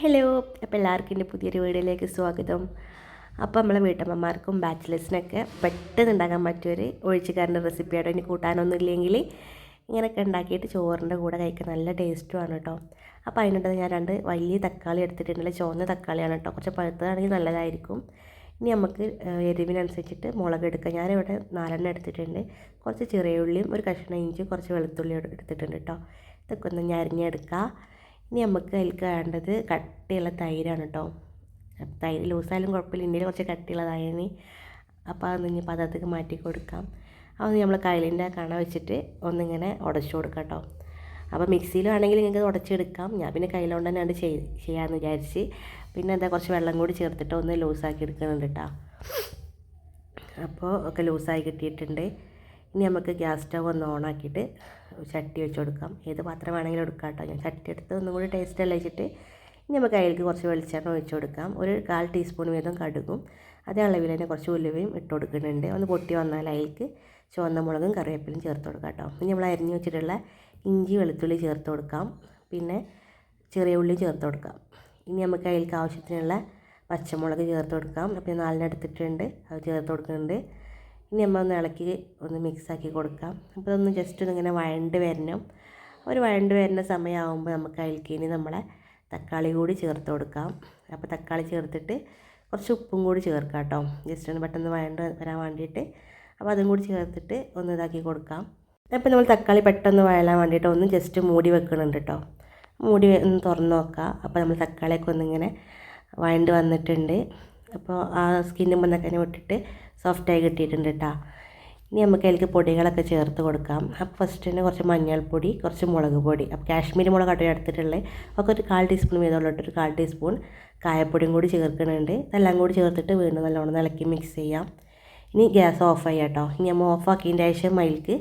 Hello അപ്പോൾ എല്ലാവർക്കും എന്റെ പുതിയൊരു വീഡിയോയിലേക്ക് സ്വാഗതം. അപ്പോൾ നമ്മളെ വീട്ടമ്മമാർക്കും ബാച്ചിലേഴ്സിനൊക്കെ പെട്ടെന്ന് ഉണ്ടാക്കാൻ പറ്റിയൊരു ഒഴിച്ചുകാരന്റെ റെസിപ്പിയായിട്ട് ഇനി കൂട്ടാനൊന്നും ഇല്ലെങ്കിൽ ഇങ്ങനെയൊക്കെ ഉണ്ടാക്കിയിട്ട് ചോറിന്റെ കൂടെ കഴിക്കാൻ നല്ല ടേസ്റ്റുമാണ് കേട്ടോ അപ്പോൾ അതിനുണ്ടത് ഞാൻ രണ്ട് വലിയ തക്കാളി എടുത്തിട്ടുണ്ടല്ലോ ചുവന്ന തക്കാളിയാണ് കേട്ടോ കുറച്ച് പഴുത്തതാണെങ്കിൽ നല്ലതായിരിക്കും. ഇനി നമുക്ക് എരിവിനനുസരിച്ചിട്ട് മുളക് എടുക്കാം. ഞാനിവിടെ നാലെണ്ണം എടുത്തിട്ടുണ്ട്. കുറച്ച് ചെറിയ ഉള്ളിയും ഒരു കഷ്ണം ഇഞ്ചി കുറച്ച് വെളുത്തുള്ളിയും എടുത്തിട്ടുണ്ട് കേട്ടോ ഇതൊക്കെ ഒന്ന് ഞരിഞ്ഞെടുക്കുക ഇനി നമുക്ക് അതിലേക്ക് വേണ്ടത് കട്ടിയുള്ള തൈരാണ് കേട്ടോ. തൈര് ലൂസായാലും കുഴപ്പമില്ല. ഇന്ത്യയിൽ കുറച്ച് കട്ടിയുള്ള തൈരിന് അപ്പോൾ അത് ഇനി പദത്തേക്ക് മാറ്റി കൊടുക്കാം. അപ്പോൾ നമ്മൾ കയ്യിലിന്റെ കണ വെച്ചിട്ട് ഒന്നിങ്ങനെ ഉടച്ചു കൊടുക്കാം കേട്ടോ. അപ്പോൾ മിക്സിയിലാണെങ്കിൽ നിങ്ങൾക്ക് ഉടച്ചെടുക്കാം. ഞാൻ പിന്നെ കയ്യിലുകൊണ്ട് തന്നെ ചെയ് ചെയ്യാമെന്ന് വിചാരിച്ച് പിന്നെ എന്താ കുറച്ച് വെള്ളം കൂടി ചേർത്തിട്ട് ഒന്ന് ലൂസാക്കി എടുക്കുന്നുണ്ട് കേട്ടോ. അപ്പോൾ ഒക്കെ ലൂസായി കിട്ടിയിട്ടുണ്ട്. ഇനി നമുക്ക് ഗ്യാസ് സ്റ്റവ് ഒന്ന് ഓണാക്കിയിട്ട് ചട്ടി വെച്ച് കൊടുക്കാം. ഏത് പാത്രം വേണമെങ്കിലും എടുക്കാം കേട്ടോ ഞാൻ ചട്ടി എടുത്ത് ഒന്നും കൂടി ടേസ്റ്റ് അല്ല വെച്ചിട്ട്. ഇനി നമുക്ക് അതിലേക്ക് കുറച്ച് വെളിച്ചെണ്ണ ഒഴിച്ച് കൊടുക്കാം. ഒരു കാൽ ടീസ്പൂൺ വീതം കടുകും അതേ അളവിൽ തന്നെ കുറച്ച് ഉലുവയും ഇട്ട് കൊടുക്കുന്നുണ്ട്. ഒന്ന് പൊട്ടി വന്നാൽ അതിലേക്ക് ചുവന്ന മുളകും കറിവേപ്പിലും ചേർത്ത് കൊടുക്കാം കേട്ടോ ഇനി നമ്മൾ അരിഞ്ഞു വെച്ചിട്ടുള്ള ഇഞ്ചി വെളുത്തുള്ളി ചേർത്ത് കൊടുക്കാം. പിന്നെ ചെറിയ ഉള്ളി ചേർത്ത് കൊടുക്കാം. ഇനി നമുക്ക് അതിലേക്ക് ആവശ്യത്തിനുള്ള പച്ചമുളക് ചേർത്ത് കൊടുക്കാം. പിന്നെ നാലിനെടുത്തിട്ടുണ്ട്. അത് ചേർത്ത് കൊടുക്കുന്നുണ്ട്. ഇനി നമ്മൾ ഒന്ന് ഇളക്കി ഒന്ന് മിക്സാക്കി കൊടുക്കാം. അപ്പോൾ ഇതൊന്ന് ജസ്റ്റ് ഒന്ന് ഇങ്ങനെ വഴണ്ട് വരണം. ഒരു വഴണ്ട് വരുന്ന സമയമാകുമ്പോൾ നമുക്ക് അതിലേക്ക് ഇനി നമ്മളെ തക്കാളി കൂടി ചേർത്ത് കൊടുക്കാം. അപ്പോൾ തക്കാളി ചേർത്തിട്ട് കുറച്ച് ഉപ്പും കൂടി ചേർക്കാം കേട്ടോ. ജസ്റ്റ് ഒന്ന് പെട്ടെന്ന് വഴണ്ട് വരാൻ വേണ്ടിയിട്ട്. അപ്പോൾ അതും കൂടി ചേർത്തിട്ട് ഒന്ന് ഇതാക്കി കൊടുക്കാം. അപ്പോൾ നമ്മൾ തക്കാളി പെട്ടെന്ന് വഴലാൻ വേണ്ടിയിട്ട് ഒന്ന് ജസ്റ്റ് മൂടി വെക്കുന്നുണ്ട് കേട്ടോ. മൂടി ഒന്ന് തുറന്ന് നോക്കാം. അപ്പോൾ നമ്മൾ തക്കാളിയൊക്കെ ഒന്നിങ്ങനെ വഴണ്ട് വന്നിട്ടുണ്ട്. അപ്പോൾ ആ സ്കിന്നും വന്നൊക്കെ വിട്ടിട്ട് സോഫ്റ്റായി കിട്ടിയിട്ടുണ്ട് കേട്ടോ ഇനി നമുക്ക് അതിലേക്ക് പൊടികളൊക്കെ ചേർത്ത് കൊടുക്കാം. അപ്പോൾ ഫസ്റ്റ് തന്നെ കുറച്ച് മഞ്ഞൾപ്പൊടി കുറച്ച് മുളക് പൊടി. അപ്പോൾ കാശ്മീരി മുളക് അട്ട എടുത്തിട്ടുള്ളത് ഒക്കെ ഒരു കാൽ ടീസ്പൂൺ വീതമുള്ളിട്ട് ഒരു കാൽ ടീസ്പൂൺ കായപ്പൊടിയും കൂടി ചേർക്കുന്നുണ്ട്. ഇതെല്ലാം കൂടി ചേർത്തിട്ട് വീണ്ടും നല്ലോണം ഇളക്കി മിക്സ് ചെയ്യാം. ഇനി ഗ്യാസ് ഓഫ് ചെയ്യാം കേട്ടോ ഇനി നമ്മൾ ഓഫ് ആക്കിയതിന്റെ ശേഷം അതിലേക്ക്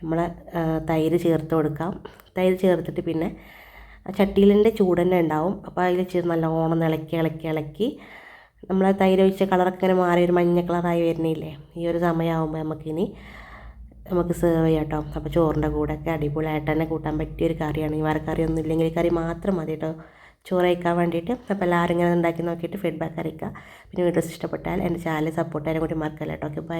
നമ്മൾ തൈര് ചേർത്ത് കൊടുക്കാം. തൈര് ചേർത്തിട്ട് പിന്നെ ചട്ടിയിലിന്റെ ചൂടന്നെ ഉണ്ടാവും. അപ്പോൾ അതിൽ ചേർന്ന് നല്ലോണം ഇളക്കി ഇളക്കി ഇളക്കി നമ്മൾ തൈര് ഒഴിച്ച കളറൊക്കെ ഇങ്ങനെ മാറി ഒരു മഞ്ഞ കളറായി വരുന്നില്ലേ? ഈ ഒരു സമയമാകുമ്പോൾ നമുക്കിനി നമുക്ക് സെർവ് ചെയ്യാം കേട്ടോ അപ്പോൾ ചോറിന്റെ കൂടെ ഒക്കെ അടിപൊളിയായിട്ട് തന്നെ കൂട്ടാൻ പറ്റിയൊരു കറിയാണ്. ഈ വേറെ ഒന്നും ഇല്ലെങ്കിൽ കറി മാത്രം മതി കേട്ടോ ചോറ് കഴിക്കാൻ വേണ്ടിയിട്ട്. അപ്പോൾ എല്ലാവരും ഇങ്ങനെ ഉണ്ടാക്കി നോക്കിയിട്ട് ഫീഡ്ബാക്ക് അറിയിക്കുക. പിന്നെ വീഡിയോസ് ഇഷ്ടപ്പെട്ടാൽ എന്റെ ചാനൽ സപ്പോർട്ട് ചെയ്യാനും കൂടി മറക്കല്ല കേട്ടോ ഓക്കെ ബൈ